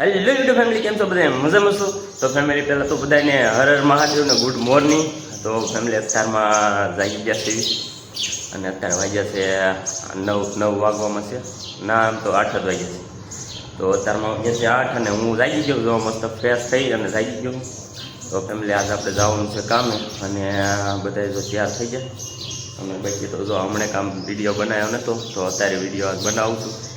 Hello YouTube family કેમ છો બધા મજામાં છો? તો ફેમિલી પહેલાં તો બધાને હર હર મહાદેવ ને ગુડ મોર્નિંગ તો ફેમિલી અત્યારમાં જાગી ગયા છે. અને અત્યારે વાગ્યા છે નવ નવ વાગવામાં છે. ના, આમ તો આઠ જ વાગ્યા છે. તો અત્યારમાં વાગ્યા છે આઠ અને હું જાગી ગયો, જો મસ્ત ફ્રેશ થઈ અને જાગી ગયો. તો ફેમિલી આજે આપણે જવાનું છે કામે. અને બધા જો તૈયાર થઈ ગયા. અને બાકી તો જો હમણાં કામ વીડિયો બનાવ્યો નહોતો તો અત્યારે વીડિયો આજ બનાવું છું.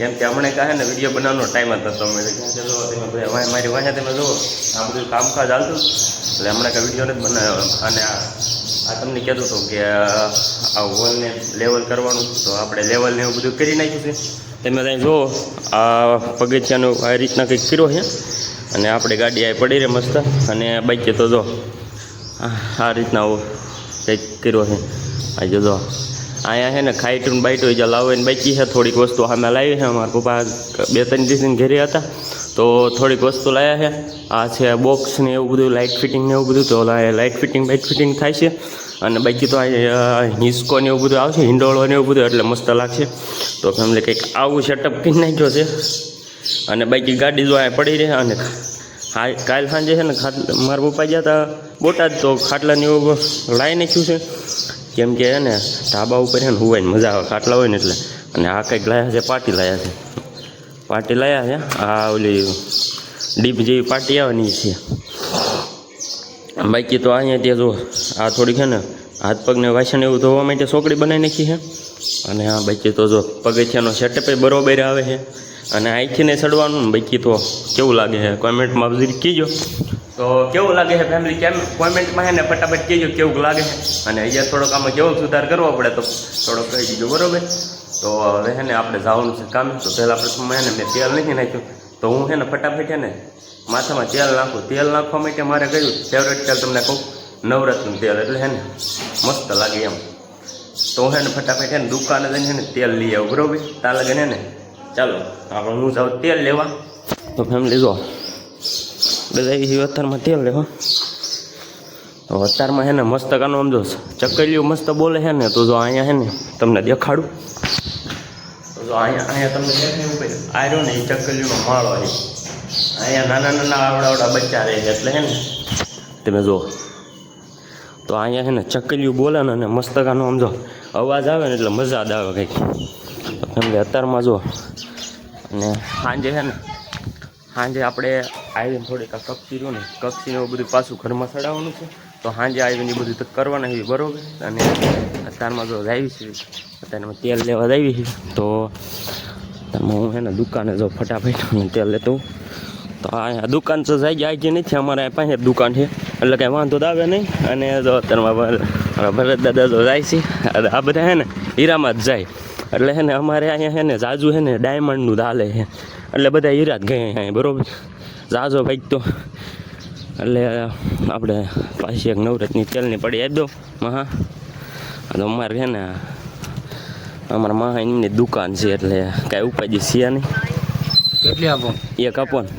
કેમ કે હમણાં કહે ને વીડિયો બનાવવાનો ટાઈમ હતો નતો. મેં કીધું કે જો તમે મારી વાંહે તમે જુઓ. આ બધું કામકાજ હાલતું. એટલે હમણાં કાંઈ વીડિયો નથી બનાવ્યો. અને આ તમને કહેતું હતું કે, આ વોલને લેવલ કરવાનું. તો આપણે લેવલને એવું બધું કરી નાખ્યું છે. તમે ત્યાં જુઓ, આ પગથિયાનું આ રીતના કંઈક કર્યો છે. અને આપણે ગાડી આ પડી રહે મસ્ત. અને બાઈકે તો જો, આ રીતના કંઈક કર્યો છે. આ જો. અહીંયા છે ને ખાઈટું બાઈટું જે લાવીને બાકી છે, થોડીક વસ્તુ અમે લાવી છે. અમારા પપ્પા બે ત્રણ દિવસની ઘેરે હતા. તો થોડીક વસ્તુ લાવ્યા છે. આ છે બોક્સ ને એવું બધું લાઇટ ફિટિંગ ને એવું બધું. તો લાઇટ ફિટિંગ બાઇટ ફિટિંગ થાય છે. અને બાકી તો આ હિસ્કો ને એવું બધું આવશે હિંડોળો ને એવું બધું, એટલે મસ્ત લાગશે. તો ફેમિલી કંઈક આવું સેટઅપ કરી નાખ્યો છે. અને બાકી ગાડી જો અહીંયા પડી રહે અને હા, કાલ સાંજે છે ને ખાટ મારા પપ્પા ગયા હતા બોટાદ, તો ખાટલાની એવું લાવી નાખ્યું છે. કેમ કે ને ધાબા ઉપર છે ને હુવાય મજા આવે, ખાટલા હોય ને એટલે. અને આ કંઈક લાયા છે, પાટી લાયા છે. પાટી લાયા છે? આ ઓલી ડીપ જેવી પાટી આવવાની છે. બાકી તો અહીંયા ત્યાં જો, આ થોડીક છે ને હાથ પગને વાસણ એવું ધોવા માટે સોકડી બનાવી નાખી છે. અને આ બાકી તો જો પગથિયાનો સેટઅપ બરોબર આવે છે. અને અહીંથી ને ચડવાનું બાકી તો કેવું લાગે છે? કોમેન્ટમાં કીજો તો કેવું લાગે છે ફેમિલી કેમ? કોમેન્ટમાં છે ને ફટાફટ કહેજો કેવું લાગે છે. અને અહીંયા થોડોક આમાં કેવો સુધાર કરવો પડે તો થોડોક કહી દીધો બરોબર? તો હવે છે ને આપણે જવાનું છે કામ. તો પહેલાં પ્રથમ છે ને મેં તેલ નથી નાખ્યું. તો હું છે ને ફટાફટ છે ને માથામાં તેલ નાખું. તેલ નાખવા માટે મારે કયું? ફેવરેટ તેલ તમને કહું? નવરત્ન તેલ એટલે છે ને મસ્ત લાગે એમ. તો હું છે ને ફટાફટ છે ને દુકાને જઈને છે ને તેલ લઈ આવું, બરાબર? તા લગે ને? ચાલો, આપણે હું જાઉં તેલ લેવા. તો ફેમિલી જો બધા એ અત્યારમાં તેલ લેવા અત્યારમાં છે ને મસ્ત કાનો આમ જો ચકલીઓ મસ્ત બોલે છે ને તો જો અહીંયા છે ને તમને દેખાડું. જો અહીંયા અહીંયા તમને ઉપર ને એ ચકલીઓનો માળો છે અહીંયા નાના નાના આવડા આવડા બચ્ચા રહે છે એટલે છે ને. તમે જુઓ તો અહીંયા છે ને ચકલીઓ બોલે ને અને મસ્તકાનો આમ અવાજ આવે ને એટલે મજા જ આવે કંઈક. એમ અત્યારમાં જો અને સાંજે છે ને સાંજે આપણે આવીને થોડીક આ કપચી રહ્યું ને કપચીને એવું બધું પાછું ઘરમાં ચડાવવાનું છે. તો સાંજે આવીને એ બધું તો કરવાના છે, બરોબર? અને અત્યારમાં જો આવી છે. અત્યારમાં તેલ લેવા આવી છે. તો હું એના દુકાને જો ફટાફટ તેલ લેતો તો આ દુકાન તો જાય જાય જે નથી, અમારે પાસે દુકાન છે. એટલે કાંઈ વાંધો તો આવે નહીં. અને જો અત્યારમાં ભરત દાદા જો જાય છે. આ બધા છે ને હીરામાં જ જાય. એટલે છે ને અમારે અહીંયા છે ને જાજુ છે ને ડાયમંડનું દાલે છે. એટલે બધા હીરા જ ગયા અહીંયા, બરોબર? જાજો ભાઈ તો એટલે આપણે પાછી એક નવરતની તેલની પડી આપી દો મહા. અને અમારે છે ને અમારા મહા એમની દુકાન છે એટલે કાંઈ ઉપાય છે નહીં. કેટલી આપો? એક આપો ને.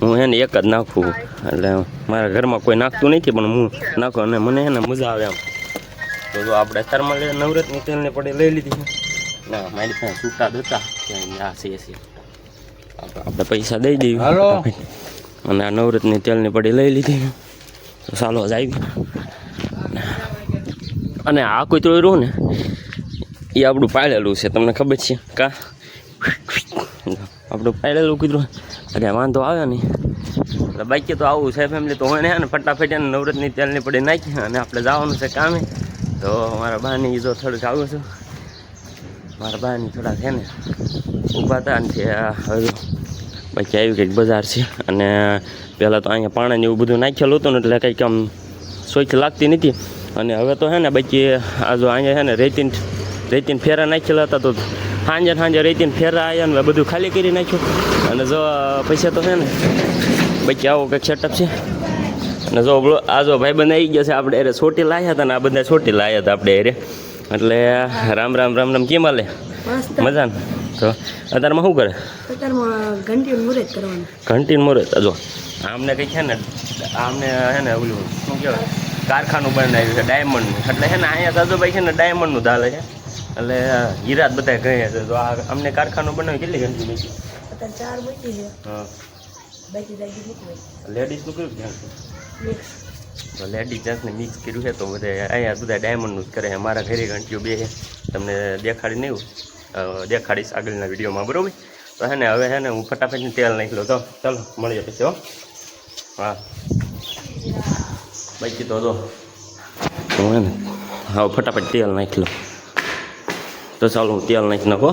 હું છે ને એક જ નાખું. એટલે મારા ઘરમાં કોઈ નાખતું નથી પણ હું નાખું અને મને છે ને મજા આવે એમ. તો જો આપણે થર્મલ નવરતની તેલની પડી લઈ લીધી ના મારી પાસે છૂટા કે આ છે. આપણે પૈસા દઈ દઈએ. હાલો. અને આ નવરત્ની તેલની પડી લઈ લીધી. તો ચાલો જ આવી અને આ કોઈ તો રહ્યું ને એ આપણું પાળેલું છે. તમને ખબર છે? કા? આપણું પાળેલું કીધું અરે વાંધો આવે નહીં. એટલે બાકી તો આવું છે ફેમિલી તો હોય ને ફટાફટ એને નવરત્ની તેલની પડી નાખી અને આપણે જવાનું છે કામે. તો મારા બાની જો થોડુંક આવું છું. મારા બાની થોડાક છે ને ઊભા હતા અને પછી આવ્યું કંઈક બજાર છે. અને પહેલાં તો અહીંયા પાણી એવું બધું નાખેલું હતું ને એટલે કંઈક આમ સ્વચ્છ લાગતી નથી અને હવે તો છે ને બાકી આ જો અહીંયા છે ને રેતીન રેતીન ફેરા નાખેલા હતા તો સાંજે સાંજે રેતીન ફેરા આવ્યા ને બધું ખાલી કરી નાખ્યું. અને જો પૈસા તો છે ને બાકી આવો કંઈક સેટઅપ છે. અને જો આ જો ભાઈ બંધ આવી ગયા છે આપણે અરે છોટી લાવ્યા હતા ને આ બધા છોટી લાવ્યા હતા આપણે અરે. એટલે રામ રામ રામ રામ કેમ હાલે? મજા ને તો અત્યારમાં શું કરે? અત્યારમાં ઘંટી મુહૂર્ત કરવાનું. ઘંટીન મુહૂર્ત જો આમને કંઈ છે ને આમને છે ને ઓલું શું કહેવાય કારખાનું બનાવ્યું છે ડાયમંડનું એટલે છે ને અહીંયા દાદુભાઈ છે ને ડાયમંડનું ચાલે છે. એટલે હીરાત બધા કહે છે. તો આ અમને કારખાનું બનાવ્યું કેટલી ઘંટી મૂકી? અત્યારે ચાર મૂકી છે. હા. લેડીઝનું કયું ધ્યાન લેડીઝ જાતને મિક્સ કર્યું છે તો બધા અહીંયા બધા ડાયમંડનું જ કરે છે. મારા ઘરે ઘંટીઓ બે છે. તમને દેખાડી નહીં દેખાડીશ આગળના વિડીયોમાં, બરાબર? તો હે ને, હવે હે ને, હું ફટાફટ તેલ નાખી તો, ચાલો, મળીએ પછી, હો. હા. બાકી તો જો. હું હે ને, હા, ફટાફટ તેલ નાખી તો ચાલો, હું તેલ નાખી નાખો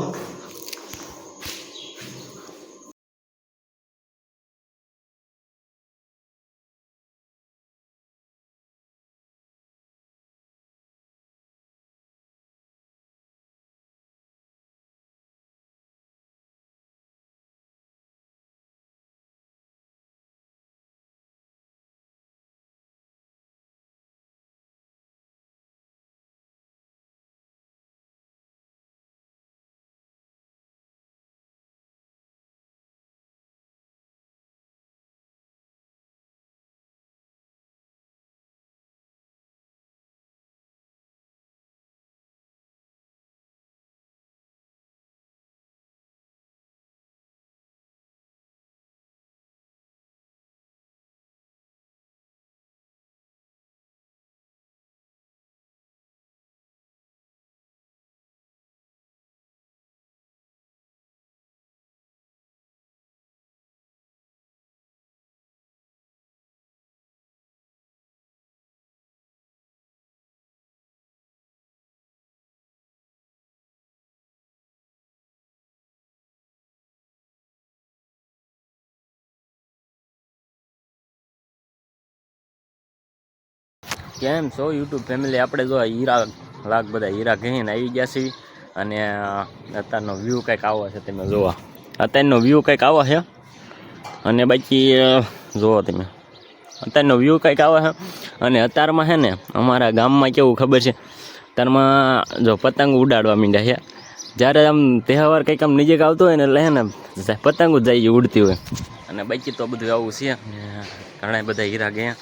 કેમ છો? યુટ્યુબ ફેમિલી આપણે જો હીરા, લાખ બધા હીરા કહીને આવી ગયા છીએ અને અત્યારનો વ્યૂ કંઈક આવો છે, તમે જોવા. અત્યારનો વ્યૂ કંઈક આવો છે. અને બાકી જોવો તમે. અત્યારનો વ્યૂ કંઈક આવે છે. અને અત્યારમાં છે ને, અમારા ગામમાં કેવું ખબર છે? અત્યારમાં જો પતંગ ઉડાડવા માંડ્યા છે. જ્યારે આમ તહેવાર કંઈક આમ નજીક આવતો હોય ને, એટલે હે ને, પતંગો જાય ઉડતી હોય. અને બાકી તો બધું આવું છે. ઘણા બધા હીરા ગયા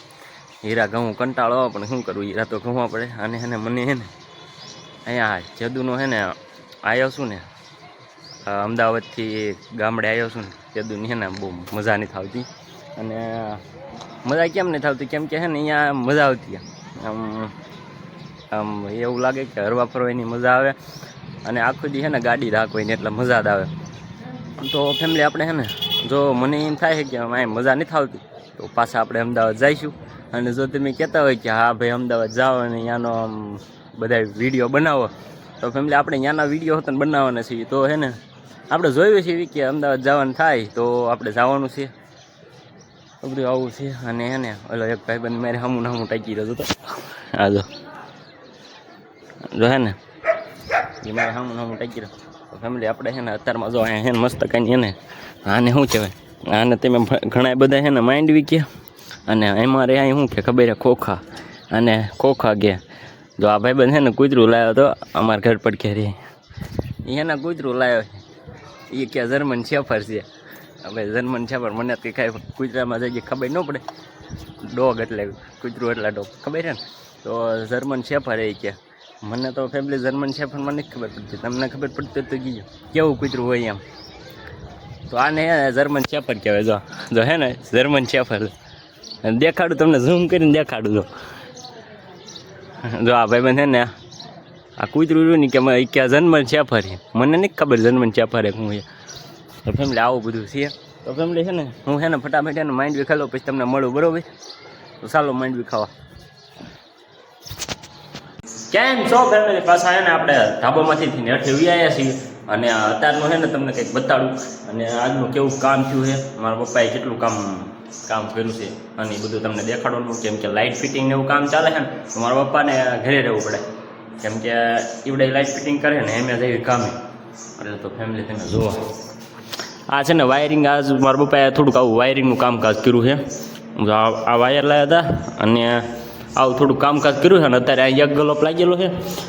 હીરા ઘઉં કંટાળો પણ શું કરવું? હીરા તો ઘઉં પડે. અને એને મને હે ને, અહીંયા જદુનો હે ને આવ્યો છું ને અમદાવાદથી ગામડે આવ્યો છું ને, જદુની હે ને, બહુ મજા નથી આવતી. અને મજા કેમ નથી આવતી? કેમ કે હે ને, અહીંયા મજા આવતી આમ આમ એવું લાગે કે હરવા ફરવાની મજા આવે. અને આખો દી હે ને, ગાડી રાખવાની એટલે મજા જ આવે. તો ફેમિલી આપણે હે ને, જો મને એમ થાય છે કે મજા નથી આવતી, તો પાછા આપણે અમદાવાદ જઈશું. અને જો તમે કહેતા હોય કે, હા ભાઈ, અમદાવાદ જાઓ અને ત્યાંનો આમ બધા વીડિયો બનાવો. તો ફેમિલી આપણે ત્યાંના વીડિયો હતા બનાવવાના છીએ. તો હે ને, આપણે જોયું છે કે, અમદાવાદ જવાનું થાય, તો આપણે જવાનું છે. બધું આવું છે. અને હે ને, ઓલો એક ભાઈબંધ મારે હમું હમું ટાંકી રહ્યો હતો. હા જો. જો હે ને, એ મારે હમું હમું ટાંકી રહ્યો. ફેમિલી આપણે છે ને, અત્યારમાં જો હે ને મસ્ત કાંઈ ને, આને શું કહેવાય? આને તમે ઘણા બધા છે ને, માંડવી કે અને એમાં રહ્યા શું કે ખબર ખોખા. અને ખોખા કે. જો આ ભાઈ બંધ ને કૂતરું લાવ્યો હતો અમારા ઘર પર ઘેરી એના કૂતરું લાવ્યો છે. એ કે જર્મન શેફર છે. હવે જર્મન શેફર, મને તો કાંઈ કૂતરામાં જઈએ ખબર ન પડે. ડોગ એટલે કૂતરું એટલે ડોગ, ખબર છે ને? તો જર્મન શેફર એ કે. મને તો ફેમિલી જર્મન શેફર મને ખબર પડતી. તમને ખબર પડતી તો કીજો. કેવું કૂતરું હોય એમ? તો આને જર્મન શેફર કહેવાય. જો જો હે ને જર્મન શેફર. દેખાડું, તમને ઝૂમ કરીને દેખાડું જો આ ભાઈબંધ છે ને, આ કૂતરું રહ્યું ને કે અમે ક્યાં જન્મન છે ફરી મને નથી ખબર જન્મન છે ફરે, હું તો ફેમિલી આવું બધું છે. તો ફેમિલી છે ને, હું છે ને ફટાફટ એને માઇન્ડ બી પછી તમને મળું, બરોબર? તો ચાલો માઇન્ડ બી ખાવા. કેમ છો ફેમિલી પાછા છે ને આપણે ધાબામાંથી હેઠે આવ્યા છીએ. અને અત્યારનું છે ને તમને કંઈક બતાડું. અને આજનું કેવું કામ થયું છે? મારા પપ્પાએ કેટલું કામ કામ કર્યું છે. અને એ બધું તમને દેખાડવાનું કેમ કે લાઇટ ફિટિંગ એવું કામ ચાલે છે ને, તો મારા પપ્પાને ઘરે રહેવું પડે. કેમ કે એવડે લાઇટ ફિટિંગ કરે ને, એમ જ એવી કામે. એટલે તો ફેમિલી તમે જુઓ. આ છે ને વાયરિંગ આજ મારા પપ્પાએ થોડુંક આવું વાયરિંગનું કામકાજ કર્યું છે. આ વાયર લાવ્યા હતા, અને આવું થોડું કામકાજ કર્યું છે ને અત્યારે આ એક ગલોપ લાગેલો છે.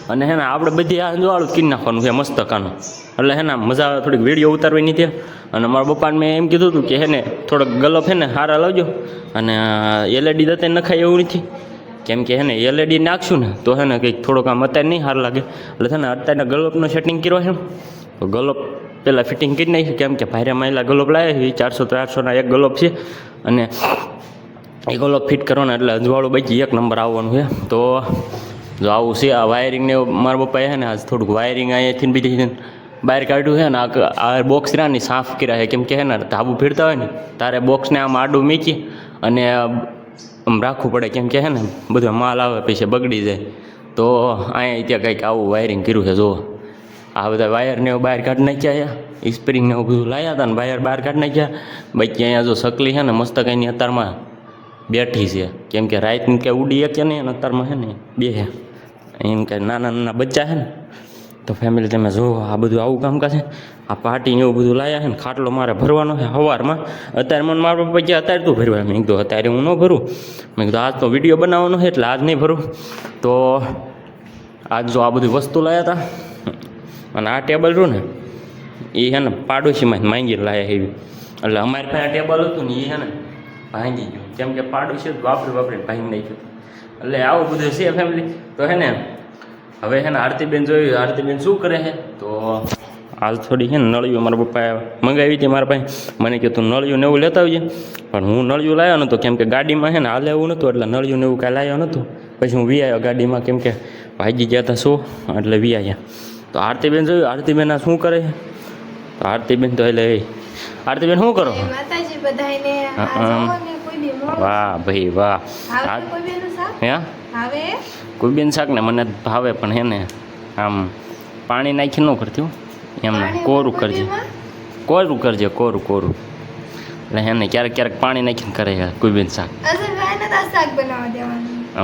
અને હે ને આપણે બધી આ જોવાળું કીન નાખવાનું છે મસ્ત કાનું એટલે હે ને મજા આવે, થોડીક વીડિયો ઉતારવાની ત્યાં અને મારા પપ્પાને મેં એમ કીધું હતું કે હે ને થોડોક ગલોપ છે ને સારા લાવજો. અને એલઈડી દત્તે નખાય એવું નથી. કેમ કે હે ને એલઈડી નાખશું ને તો હે ને કંઈક થોડોક આમ અત્યારે નહીં સારું લાગે. એટલે છે ને અત્યારે ગલોપનું સેટિંગ કર્યો છે. તો ગલોપ પહેલાં ફિટિંગ કરી નાખ્યું. કેમ કે ભારે માયલા ગલોપ લાવ્યા છે. ચારસો ત્રણસોના એક ગલોપ છે. અને એ ગલોબ ફિટ કરવાનો એટલે અજવાળું બચી એક નંબર આવવાનું છે. તો જો આવું છે, આ વાયરિંગને મારા પપ્પાએ છે ને આજ થોડુંક વાયરિંગ અહીંયાથી બીજી બહાર કાઢ્યું છે ને આ બોક્સ રહ્યા ને સાફ કર્યા છે. કેમ કે હે ને, ધાબુ ફેરતા હોય ને, તારે બોક્સને આમ આડું મીકી અને આમ રાખવું પડે. કેમ કે હે ને, બધો માલ આવે, પછી બગડી જાય. તો અહીંયા ત્યાં કંઈક આવું વાયરિંગ કર્યું છે. જુઓ આ બધા વાયરને એવું બહાર કાઢી નાખ્યા છે. સ્પ્રિંગ ને એવું બધું લાવ્યા હતા ને વાયર બહાર કાઢી નાખ્યા. બાકી અહીંયા જો સકલી છે ને મસ્ત કંઈની અત્યારમાં બેઠી છે. કેમ કે રાતની કે ઉડી કે નહીં અને અત્યારમાં છે ને બે છે એમ કે નાના નાના બચ્ચા છે ને, તો ફેમિલી તમે જુઓ, આ બધું આવું કામકાજ છે આ પાર્ટી ને એવું બધું લાવ્યા છે ને, ખાટલો મારે ભરવાનો છે સવારમાં અત્યારે મને મારા પપ્પા ગયા અત્યારે તું ભરવા? મેં કીધું, અત્યારે હું ન ભરું. મેં કીધું, આજ તો વીડિયો બનાવવાનો છે એટલે આજ નહીં ભરું. તો આજ જો આ બધી વસ્તુ લાવ્યા હતા અને આ ટેબલ રહ્યું ને એ છે ને પાડોશીમાં જ માંગી લાયા એવી. એટલે અમારી પાસે ટેબલ હતું ને એ છે ને ભાંગી ગયું. કેમ કે પાડોશી વાપરી વાપરીને નહીં નાખ્યું એટલે આવું બધું છે ફેમિલી તો હે ને હવે હે ને આરતીબેન જોયું આરતીબેન શું કરે છે તો હાલ થોડી છે ને નળિયું મારા પપ્પાએ મંગાવી હતી મારા પાસે મને કે તું નળિયું ને એવું લેતા આવજે. પણ હું નળિયું લાવ્યો નહોતો કેમ કે ગાડીમાં છે ને હાલે એવું નહોતું એટલે નળિયું ને એવું કાંઈ લાવ્યો નહોતું પછી હું વી આવ્યો ગાડીમાં કેમ કે ભાગી ગયા હતા શું એટલે વી આવ્યા તો આરતીબેન જોયું આરતીબેન આ શું કરે તો આરતીબેન તો એટલે આરતીબેન શું કરો? માતાજી બધાયને વાહ ભાઈ વાહ. કોઈ હે? ભાવે? બેન શાક ને મને ભાવે પણ હે ને આમ પાણી નાખી ન કરતી. એમને કોરું કરજે. કોરું કરજે કોરું કોરું. એટલે હે ને ક્યારેક ક્યારેક પાણી નાખીને કરે છે કોઈ બેન શાક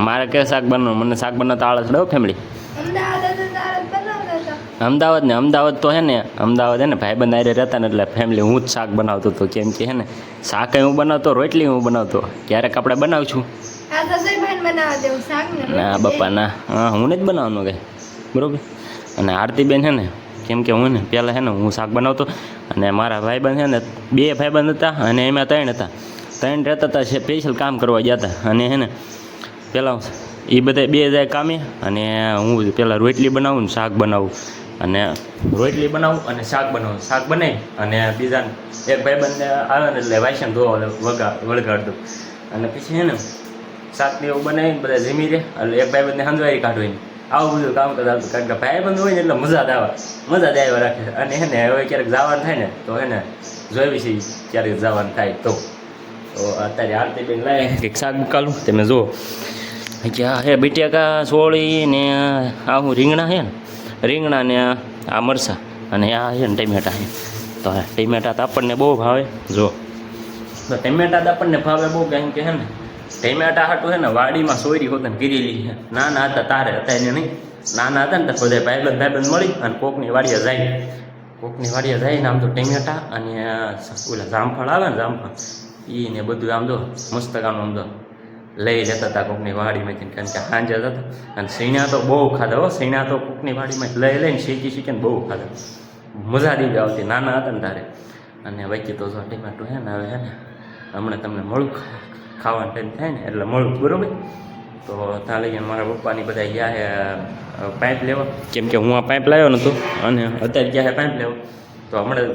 મારે કે શાક બનાવવું મને શાક બનાવતા આળસ ડો ફેમિલી અમદાવાદ હતું ત્યારે બનાવતા હતા. અમદાવાદ ને અમદાવાદ તો હે ને અમદાવાદ હે ને ભાઈબંધ આરે રહેતા ને એટલે ફેમિલી હું જ શાક બનાવતો હતો કેમ કે હે ને શાક હું બનાવતો રોટલી હું બનાવતો ક્યારેક આપણે બનાવું શાક ને બાપા ના. હા હું જ બનાવવાનું કે બરોબર? અને આરતીબેન છે ને કેમ કે હું ને પહેલાં હે ને હું શાક બનાવતો અને મારા ભાઈબંધ છે ને બે ભાઈબંધ હતા અને એમાં ત્રણ હતા. ત્રણ રહેતા હતા સ્પેશિયલ કામ કરવા ગયા હતા. અને છે ને પહેલાં એ બધા બે જાય કામે અને હું પહેલાં રોટલી બનાવું ને શાક બનાવું. અને રોટલી બનાવું અને શાક બનાવું. શાક બનાવી અને બીજા એક ભાઈબંધને આવે ને એટલે વાસણ ધોવા વગા વળગાડ અને પછી છે ને શાક ને એવું બનાવીને બધા જમી રહે એટલે એક ભાઈ બંને હંજવારી કાઢવીને. આવું બધું કામ કરતા કારણ કે ભાઈબંધ હોય ને એટલે મજા આવે. મજા જ રાખે. અને હે ને હવે ક્યારેક જવાનું થાય ને તો હે ને જોઈ છે ક્યારેક જવાનું થાય તો. તો અત્યારે આરતી બેન લાવે કંઈક શાક મુકાલું. તમે જુઓ. કે આ હે બટેકા સોળી ને આ હું રીંગણા છે ને રીંગણા ને આ મરસા અને આ છે ને ટમેટા તો ટમેટા તો આપણને બહુ ભાવે. જો. તો ટમેટા તો આપણને ભાવે બહુ કેમ કે હે ને, ટમેટા હાટું છે ને વાડીમાં સોયરી હોત ને ગીરેલી છે. નાના હતા તારે હતા એને નહીં. નાના હતા ને તો બધા ભાઈબંધ ભાઈબંધ મળી અને કોકની વાડીએ જાય. કોકની વાડીએ જાય ને આમ તો ટમેટા અને ઓલા જામફળ આવે ને જામફળ એ ને બધું આમ જો મસ્ત કામ આમ જો લઈ જતા હતા કોકની વાડીમાંથી કારણ કે સાંજે જતા અને સીણા તો બહુ ખાધા હો. સીણા તો કોકની વાડીમાં લઈ લઈને શીખી શીખીને બહુ ખાધા. મજા દીધી આવતી. નાના હતા ને તારે. અને વચ્ચે તો ટીમાટું હે ને, હવે હે ને, હમણાં તમને મળું ખાવાનું ટાઈમ થાય ને, એટલે મળું બરાબર? તો ત્યાં લઈને મારા પપ્પાની બધા ગયા હે પાઇપ લેવા. કેમ કે હું આ પાઇપ લાવ્યો નહોતો અને અત્યારે ગયા હે પાઇપ લેવા. તો હમણાં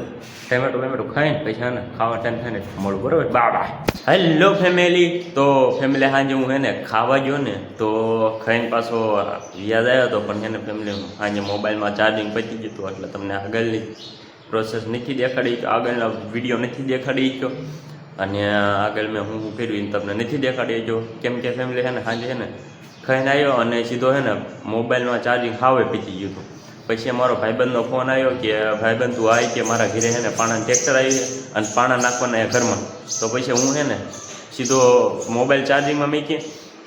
ટમેટો ટમેટો ખાઈને પછી ને ખાવા ટાઈમ થાય ને મળું બરાબર? બા બા. હેલો ફેમિલી તો ફેમિલી સાંજે હું હેને ખાવા ગયો ને, તો ખાઈને પાછો યાદ આવ્યો હતો પણ એને ફેમિલી સાંજે મોબાઈલમાં ચાર્જિંગ પતી ગયું હતું એટલે તમને આગળની પ્રોસેસ નથી દેખાડી આગળના વીડિયો નથી દેખાડી ગયો અને આગળ મેં હું કર્યું તમને નથી દેખાડી જો. કેમ કે ફેમિલી છે ને સાંજે છે ને ખાઈને આવ્યો અને સીધો છે ને મોબાઈલમાં ચાર્જિંગ હાવે પીતી ગયું હતું પછી મારો ભાઈબંધનો ફોન આવ્યો કે, ભાઈબંધ, તું આવી કે મારા ઘરે છે ને પાણાનું ટ્રેક્ટર આવી અને પાણા નાખવાના એ ઘરમાં. તો પછી હું છે ને સીધો મોબાઈલ ચાર્જિંગમાં મૂકી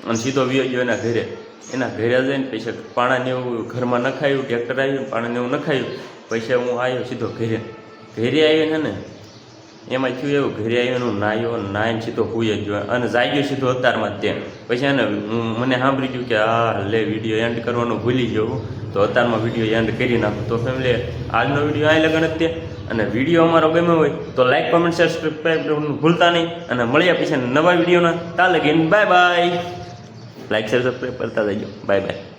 અને સીધો વિયો ગયો એના ઘરે. એના ઘરે જઈને પછી પાણાને એવું ઘરમાં નખાયું ટ્રેક્ટર આવ્યું પાણાને એવું નખાયું. પછી હું આવ્યો સીધો ઘરે. ઘરે આવીને ને એમાં થયું એવું, ઘરે આવ્યો નાયો નાહીને સીધો હુઈ જ ગયો. અને જાગ્યો સીધો અતારમાં જ ત્યાં પછી એને મને સાંભળી ગયું કે આ લે વીડિયો એન્ડ કરવાનું ભૂલી ગયો તો અતારમાં વીડિયો એન્ડ કરી નાખું. તો ફેમિલી આજનો વીડિયો અહીં લગન જ તે. અને વીડિયો અમારો ગમ્યો હોય, તો લાઇક કોમેન્ટ શેર સબસ્ક્રાઈબ ભૂલતા નહીં. અને મળ્યા પછી નવા વિડીયોના તાલે ગઈને bye bye like share subscribe કરતા જજો બાય બાય